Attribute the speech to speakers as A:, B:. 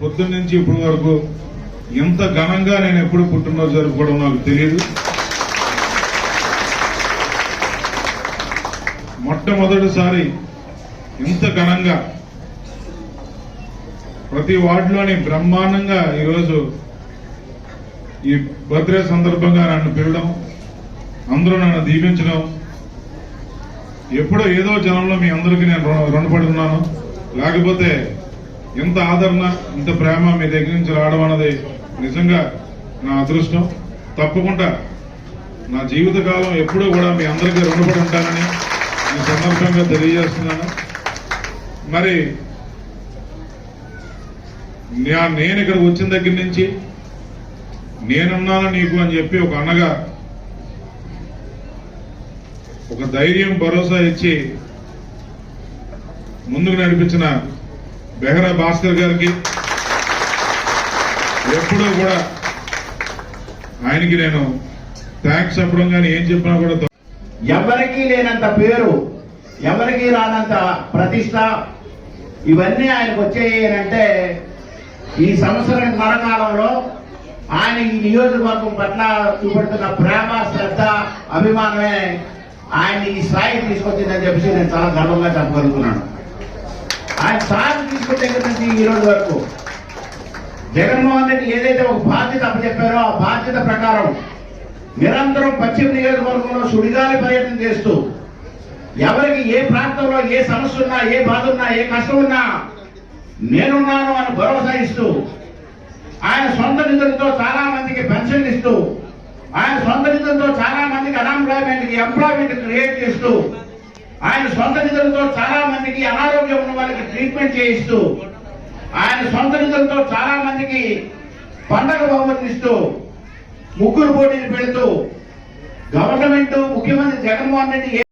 A: పొద్దున్న నుంచి ఇప్పటి వరకు ఇంత ఘనంగా నేను ఎప్పుడు పుట్టినరోజు జరుపుకోవడం నాకు తెలియదు మొట్టమొదటిసారి ఇంత ఘనంగా ప్రతి వార్డులోని బ్రహ్మాండంగా ఈరోజు ఈ బర్త్డే సందర్భంగా నన్ను పిలవడం అందరూ నన్ను దీవించడం ఎప్పుడో ఏదో జనంలో మీ అందరికీ నేను రుణపడుతున్నాను రుణపడి ఉన్నాను. లేకపోతే ఇంత ఆదరణ ఇంత ప్రేమ మీ దగ్గర నుంచి రావడం అన్నది నిజంగా నా అదృష్టం. తప్పకుండా నా జీవితకాలం ఎప్పుడూ కూడా మీ అందరికీ రుణపడి ఉంటానని ఈ సందర్భంగా తెలియజేస్తున్నాను. మరి నేను ఇక్కడికి వచ్చిన దగ్గర నుంచి నేనున్నాను నీకు అని చెప్పి ఒక అన్నగా ఒక ధైర్యం భరోసా ఇచ్చి ముందుకు నడిపించిన బెహరా భాస్కర్ గారికి ఎప్పుడూ కూడా ఆయనకి నేను థ్యాంక్స్ చెప్పడం కానీ ఏం చెప్పినా కూడా
B: ఎవరికీ లేనంత పేరు ఎవరికీ రానంత ప్రతిష్ట ఇవన్నీ ఆయనకు వచ్చాయి అంటే ఈ సంవత్సరం కాలంలో ఆయన ఈ నియోజకవర్గం పట్ల చూపెడుతున్న ప్రేమ శ్రద్ధ అభిమానమే ఆయన ఈ స్థాయికి తీసుకొచ్చిందని చెప్పేసి నేను చాలా గర్వంగా చెప్పగలుగుతున్నాను. ఆయన స్థాయికి తీసుకుంటే దగ్గర నుంచి ఈ రోజు వరకు. జగన్మోహన్ రెడ్డి ఏదైతే ఒక బాధ్యత అప్పచెప్పారో ఆ బాధ్యత ప్రకారం నిరంతరం పశ్చిమ నియోజకవర్గంలో సుడిగాలి పర్యటన చేస్తూ ఎవరికి ఏ ప్రాంతంలో ఏ సమస్య ఉన్నా ఏ బాధ ఉన్నా ఏ కష్టం ఉన్నా నేనున్నాను అని భరోసా ఇస్తూ ఆయన సొంత నిధులతో చాలా మందికి పెన్షన్ ఇస్తూ ఆయన సొంత నిధులతో చాలా మందికి అన్ఎంప్లాయ్మెంట్ ఎంప్లాయ్మెంట్ క్రియేట్ చేస్తూ ఆయన సొంత నిధులతో చాలా మందికి అనారోగ్యం ట్రీట్మెంట్ చేయిస్తూ ఆయన సొంత నిధులతో చాలా మందికి పండగ బహుమతిస్తూ ముగ్గురు పోటీలు పెడుతూ గవర్నమెంట్ ముఖ్యమంత్రి జగన్మోహన్ రెడ్డి